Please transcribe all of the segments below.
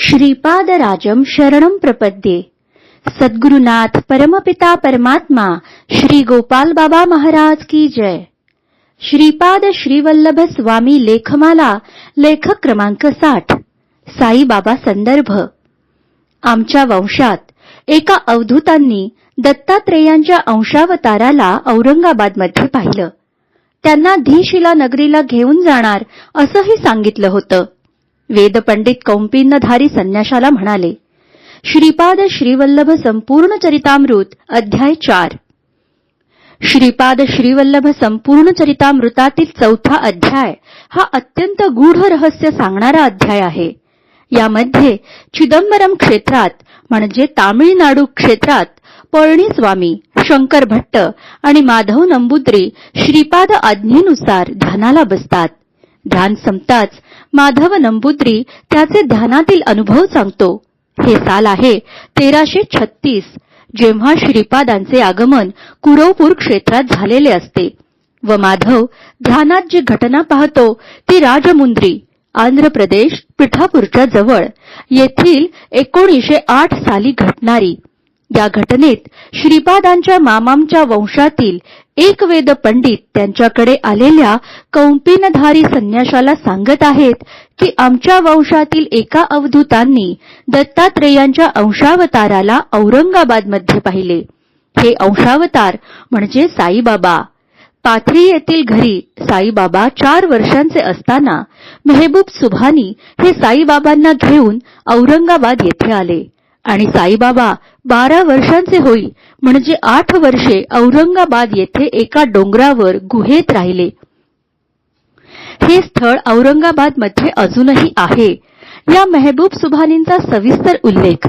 श्रीपादराजम शरणम प्रपद्ये। सद्गुरुनाथ परमपिता परमात्मा श्री गोपाल बाबा महाराज की जय। श्रीपाद श्रीवल्लभ स्वामी लेखमाला लेखक क्रमांक साठ साईबाबा संदर्भ। आमच्या वंशात एका अवधूतांनी दत्तात्रेयांच्या अंशावताराला औरंगाबादमध्ये पाहिलं. त्यांना धीशिला नगरीला घेऊन जाणार असंही सांगितलं होतं. वेदपंडित कौंपिन्नधारी संन्याशाला म्हणाले श्रीपाद श्रीवल्लभ संपूर्ण चरितामृत अध्याय चार. श्रीपाद श्रीवल्लभ संपूर्ण चरितामृतातील चौथा अध्याय हा अत्यंत गूढ रहस्य सांगणारा अध्याय आहे. यामध्ये चिदंबरम क्षेत्रात म्हणजे तामिळनाडू क्षेत्रात पळणीस्वामी शंकर भट्ट आणि माधव नंबुद्री श्रीपाद आज्ञेनुसार ध्यानाला बसतात. ध्यान संपताच माधव नंबुद्री त्याचे ध्यानातील अनुभव सांगतो. हे साल आहे तेराशे छत्तीस जेव्हा श्रीपादांचे आगमन कुरवपूर क्षेत्रात झालेले असते. व माधव ध्यानात जी घटना पाहतो ती राजमुंद्री आंध्र प्रदेश पिठापूरच्या जवळ येथील एकोणीशे आठ साली घटणारी. या घटनेत श्रीपादांच्या मामांच्या वंशातील एक वेद पंडित त्यांच्याकडे आलेल्या कौंपिनधारी संन्याशाला सांगत आहेत की आमच्या वंशातील एका अवधूतांनी दत्तात्रेयांच्या अंशावताराला औरंगाबादमध्ये पाहिले. हे अंशावतार म्हणजे साईबाबा. पाथरी येथील घरी साईबाबा चार वर्षांचे असताना मेहबूब सुभानी हे साईबाबांना घेऊन औरंगाबाद येथे आले. आणि साईबाबा बारा वर्षांचे होईल म्हणजे आठ वर्षे औरंगाबाद येथे एका डोंगरावर गुहेत राहिले. हे स्थळ औरंगाबादमध्ये अजूनही आहे. या मेहबूब सुभानींचा सविस्तर उल्लेख.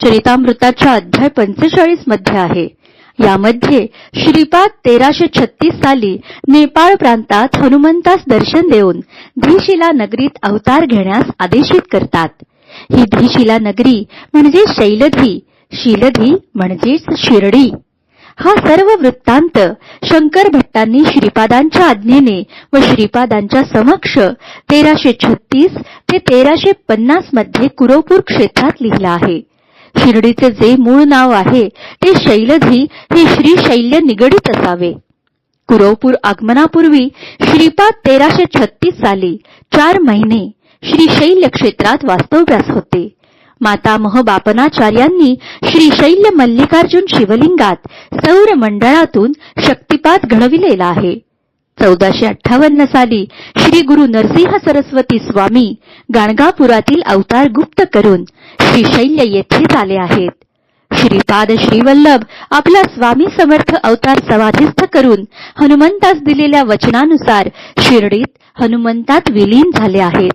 चरितामृताच्या अध्याय पंचेचाळीसमध्ये आहे. यामध्ये श्रीपाद तेराशे छत्तीस साली नेपाळ प्रांतात हनुमंतास दर्शन देऊन धीशिला नगरीत अवतार घेण्यास आदेशित करतात. ही धीशिला नगरी म्हणजे शैलधी शिलधी म्हणजेच शिर्डी. हा सर्व वृत्तांत शंकर भट्टांनी श्रीपादांच्या आज्ञेने व श्रीपादांच्या समक्ष तेराशे छत्तीस ते तेराशे पन्नासमध्ये कुरोपूर क्षेत्रात लिहिला आहे. शिर्डीचे जे मूळ नाव आहे ते शैलधी हे श्री शैल्य निगडीत असावे. कुरोपूर आगमनापूर्वी श्रीपाद तेराशे छत्तीस साली चार महिने श्रीशैल्य क्षेत्रात वास्तव्यास होते. मातामह बापनाचार्यांनी श्रीशैल्य मल्लिकार्जुन शिवलिंगात सौर मंडळातून शक्तिपात घडविलेला आहे. चौदाशे अठ्ठावन्न साली श्री गुरु नरसिंह सरस्वती स्वामी गाणगापुरातील अवतार गुप्त करून श्रीशैल्य येथेच आले आहेत. श्रीपाद श्रीवल्लभ आपला स्वामी समर्थ अवतार समाधिस्थ करून हनुमंतास दिलेल्या वचनानुसार शिर्डीत हनुमंतात विलीन झाले आहेत.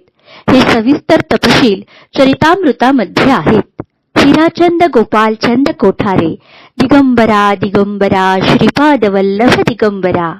हे सविस्तर तपशील चरितामृतामध्ये आहेत. हिराचंद गोपालचंद कोठारे दिगंबरा दिगंबरा श्रीपाद वल्लभ दिगंबरा.